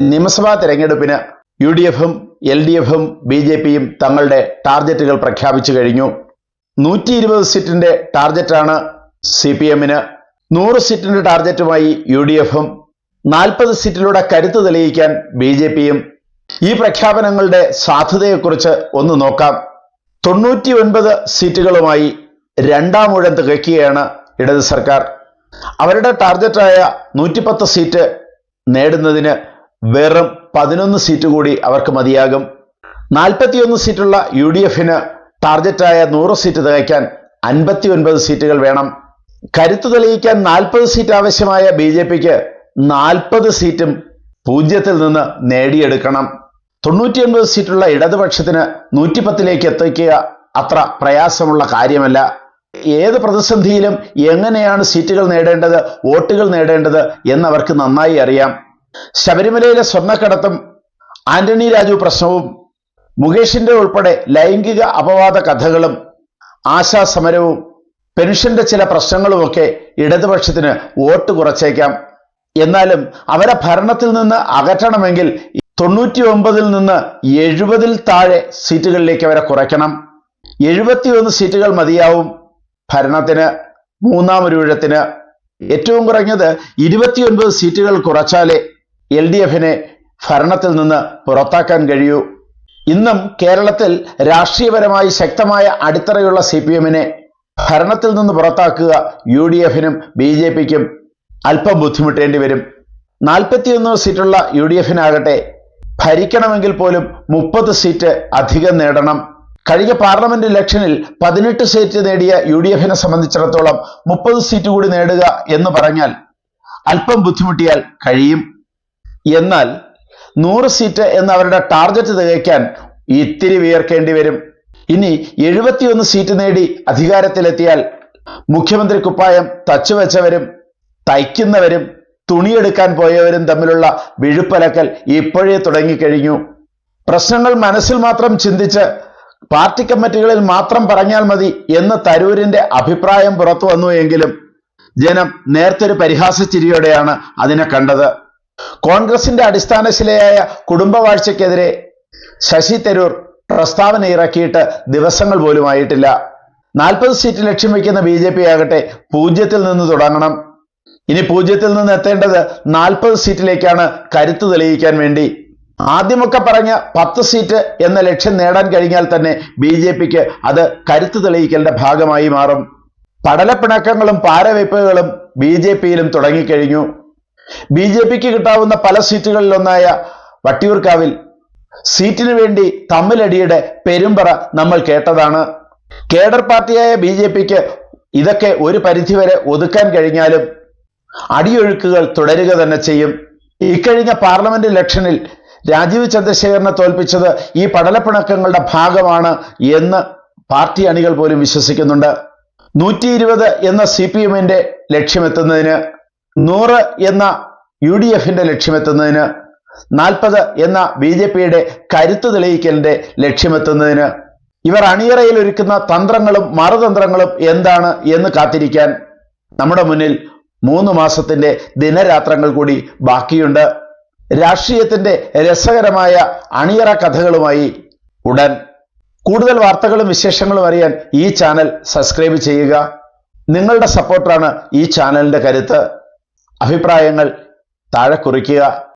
നിയമസഭാ തെരഞ്ഞെടുപ്പിന് U D എഫും എൽ ഡി എഫും ബി ജെ പിയും തങ്ങളുടെ ടാർഗറ്റുകൾ പ്രഖ്യാപിച്ചു കഴിഞ്ഞു. നൂറ്റി ഇരുപത് സീറ്റിന്റെ ടാർഗറ്റാണ് സി പി എമ്മിന് നൂറ് സീറ്റിന്റെ ടാർഗറ്റുമായി യു ഡി എഫും നാൽപ്പത് സീറ്റിലൂടെ കരുത്ത് തെളിയിക്കാൻ ബി ജെ പിയും ഈ പ്രഖ്യാപനങ്ങളുടെ സാധ്യതയെക്കുറിച്ച് ഒന്ന് നോക്കാം. തൊണ്ണൂറ്റി ഒൻപത് സീറ്റുകളുമായി രണ്ടാം ഊഴം തികയ്ക്കുകയാണ് ഇടത് സർക്കാർ. അവരുടെ ടാർഗറ്റായ നൂറ്റിപ്പത്ത് സീറ്റ് നേടുന്നതിന് വെറും പതിനൊന്ന് സീറ്റ് കൂടി അവർക്ക് മതിയാകും. നാൽപ്പത്തിയൊന്ന് സീറ്റുള്ള യു ഡി എഫിന് ടാർഗറ്റായ നൂറ് സീറ്റ് തികയ്ക്കാൻ അൻപത്തി ഒൻപത് സീറ്റുകൾ വേണം. കരുത്തു തെളിയിക്കാൻ നാൽപ്പത് സീറ്റ് ആവശ്യമായ ബി ജെ പിക്ക് നാൽപ്പത് സീറ്റും പൂജ്യത്തിൽ നിന്ന് നേടിയെടുക്കണം. തൊണ്ണൂറ്റിയൊൻപത് സീറ്റുള്ള ഇടതുപക്ഷത്തിന് നൂറ്റിപ്പത്തിലേക്ക് എത്തിക്കുക അത്ര പ്രയാസമുള്ള കാര്യമല്ല. ഏത് പ്രതിസന്ധിയിലും എങ്ങനെയാണ് സീറ്റുകൾ നേടേണ്ടത് വോട്ടുകൾ നേടേണ്ടത് എന്നവർക്ക് നന്നായി അറിയാം. ശബരിമലയിലെ സ്വർണക്കടത്തും ആന്റണി രാജു പ്രശ്നവും മുകേഷിന്റെ ഉൾപ്പെടെ ലൈംഗിക അപവാദ കഥകളും ആശാ സമരവും പെൻഷന്റെ ചില പ്രശ്നങ്ങളുമൊക്കെ ഇടതുപക്ഷത്തിന് വോട്ട് കുറച്ചേക്കാം. എന്നാലും അവരെ ഭരണത്തിൽ നിന്ന് അകറ്റണമെങ്കിൽ തൊണ്ണൂറ്റി ഒമ്പതിൽ നിന്ന് എഴുപതിൽ താഴെ സീറ്റുകളിലേക്ക് അവരെ കുറയ്ക്കണം. എഴുപത്തിയൊന്ന് സീറ്റുകൾ മതിയാവും ഭരണത്തിന് മൂന്നാം ഒരു ഏറ്റവും കുറഞ്ഞത് ഇരുപത്തിയൊൻപത് സീറ്റുകൾ കുറച്ചാലേ എൽ ഡി എഫിനെ ഭരണത്തിൽ നിന്ന് പുറത്താക്കാൻ കഴിയൂ. ഇന്നും കേരളത്തിൽ രാഷ്ട്രീയപരമായി ശക്തമായ അടിത്തറയുള്ള സി പി എമ്മിനെ ഭരണത്തിൽ നിന്ന് പുറത്താക്കുക യു ഡി എഫിനും ബി ജെ പിക്കും അല്പം ബുദ്ധിമുട്ടേണ്ടി വരും. നാൽപ്പത്തിയൊന്ന് സീറ്റുള്ള യു ഡി എഫിനാകട്ടെ ഭരിക്കണമെങ്കിൽ പോലും മുപ്പത് സീറ്റ് അധികം നേടണം. കഴിഞ്ഞ പാർലമെന്റ് ഇലക്ഷനിൽ പതിനെട്ട് സീറ്റ് നേടിയ യു ഡി എഫിനെ സംബന്ധിച്ചിടത്തോളം മുപ്പത് സീറ്റ് കൂടി നേടുക എന്ന് പറഞ്ഞാൽ അല്പം ബുദ്ധിമുട്ടിയാൽ കഴിയും. എന്നാൽ നൂറ് സീറ്റ് എന്ന അവരുടെ ടാർഗറ്റ് തികയ്ക്കാൻ ഇത്തിരി വിയർക്കേണ്ടി വരും. ഇനി എഴുപത്തിയൊന്ന് സീറ്റ് നേടി അധികാരത്തിലെത്തിയാൽ മുഖ്യമന്ത്രി കുപ്പായം തച്ചുവെച്ചവരും തയ്ക്കുന്നവരും തുണിയെടുക്കാൻ പോയവരും തമ്മിലുള്ള വിഴുപ്പലക്കൽ ഇപ്പോഴേ തുടങ്ങിക്കഴിഞ്ഞു. പ്രശ്നങ്ങൾ മനസ്സിൽ മാത്രം ചിന്തിച്ച് പാർട്ടി കമ്മിറ്റികളിൽ മാത്രം പറഞ്ഞാൽ മതി എന്ന് തരൂരിന്റെ അഭിപ്രായം പുറത്തു വന്നു എങ്കിലും ജനം നേരത്തെ ഒരു പരിഹാസ ചിരിയോടെയാണ് അതിനെ കണ്ടത്. കോൺഗ്രസിന്റെ അടിസ്ഥാന ശിലയായ കുടുംബവാഴ്ചയ്ക്കെതിരെ ശശി തരൂർ പ്രസ്താവന ഇറക്കിയിട്ട് ദിവസങ്ങൾ പോലും ആയിട്ടില്ല നാൽപ്പത് സീറ്റ് ലക്ഷ്യം വയ്ക്കുന്ന ബി ജെ പി ആകട്ടെ പൂജ്യത്തിൽ നിന്ന് തുടങ്ങണം. ഇനി പൂജ്യത്തിൽ നിന്ന് എത്തേണ്ടത് നാൽപ്പത് സീറ്റിലേക്കാണ് കരുത്ത് തെളിയിക്കാൻ വേണ്ടി. ആദ്യമൊക്കെ പറഞ്ഞ പത്ത് സീറ്റ് എന്ന ലക്ഷ്യം നേടാൻ കഴിഞ്ഞാൽ തന്നെ ബി ജെ പിക്ക് അത് കരുത്ത് തെളിയിക്കലിന്റെ ഭാഗമായി മാറും. പടലപ്പിണക്കങ്ങളും പാരവയ്പ്പുകളും ബി ജെ പിയിലും തുടങ്ങിക്കഴിഞ്ഞു. ബി ജെ പിക്ക് കിട്ടാവുന്ന പല സീറ്റുകളിലൊന്നായ വട്ടിയൂർക്കാവിൽ സീറ്റിനു വേണ്ടി തമ്മിലടിയുടെ പെരുമ്പറ നമ്മൾ കേട്ടതാണ്. കേഡർ പാർട്ടിയായ ബി ജെ പിക്ക് ഇതൊക്കെ ഒരു പരിധിവരെ ഒതുക്കാൻ കഴിഞ്ഞാലും അടിയൊഴുക്കുകൾ തുടരുക തന്നെ ചെയ്യും. ഇക്കഴിഞ്ഞ പാർലമെന്റ് ഇലക്ഷനിൽ രാജീവ് ചന്ദ്രശേഖരനെ തോൽപ്പിച്ചത് ഈ പടലപ്പിണക്കങ്ങളുടെ ഭാഗമാണ് എന്ന് പാർട്ടി അണികൾ പോലും വിശ്വസിക്കുന്നുണ്ട്. നൂറ്റി ഇരുപത് എന്ന സി പി എമ്മിന്റെ ലക്ഷ്യമെത്തുന്നതിന് നൂറ് എന്ന യു ഡി എഫിന്റെ ലക്ഷ്യമെത്തുന്നതിന് നാൽപ്പത് എന്ന ബി ജെ പിയുടെ കരുത്ത് തെളിയിക്കലിന്റെ ലക്ഷ്യമെത്തുന്നതിന് ഇവർ അണിയറയിൽ ഒരുക്കുന്ന തന്ത്രങ്ങളും മറുതന്ത്രങ്ങളും എന്താണ് എന്ന് കാത്തിരിക്കാൻ നമ്മുടെ മുന്നിൽ മൂന്ന് മാസത്തിന്റെ ദിനരാത്രങ്ങൾ കൂടി ബാക്കിയുണ്ട്. രാഷ്ട്രീയത്തിന്റെ രസകരമായ അണിയറ കഥകളുമായി ഉടൻ കൂടുതൽ വാർത്തകളും വിശേഷങ്ങളും അറിയാൻ ഈ ചാനൽ സബ്സ്ക്രൈബ് ചെയ്യുക. നിങ്ങളുടെ സപ്പോർട്ടാണ് ഈ ചാനലിന്റെ കരുത്ത്. അഭിപ്രായങ്ങൾ താഴെ കുറിക്കുക.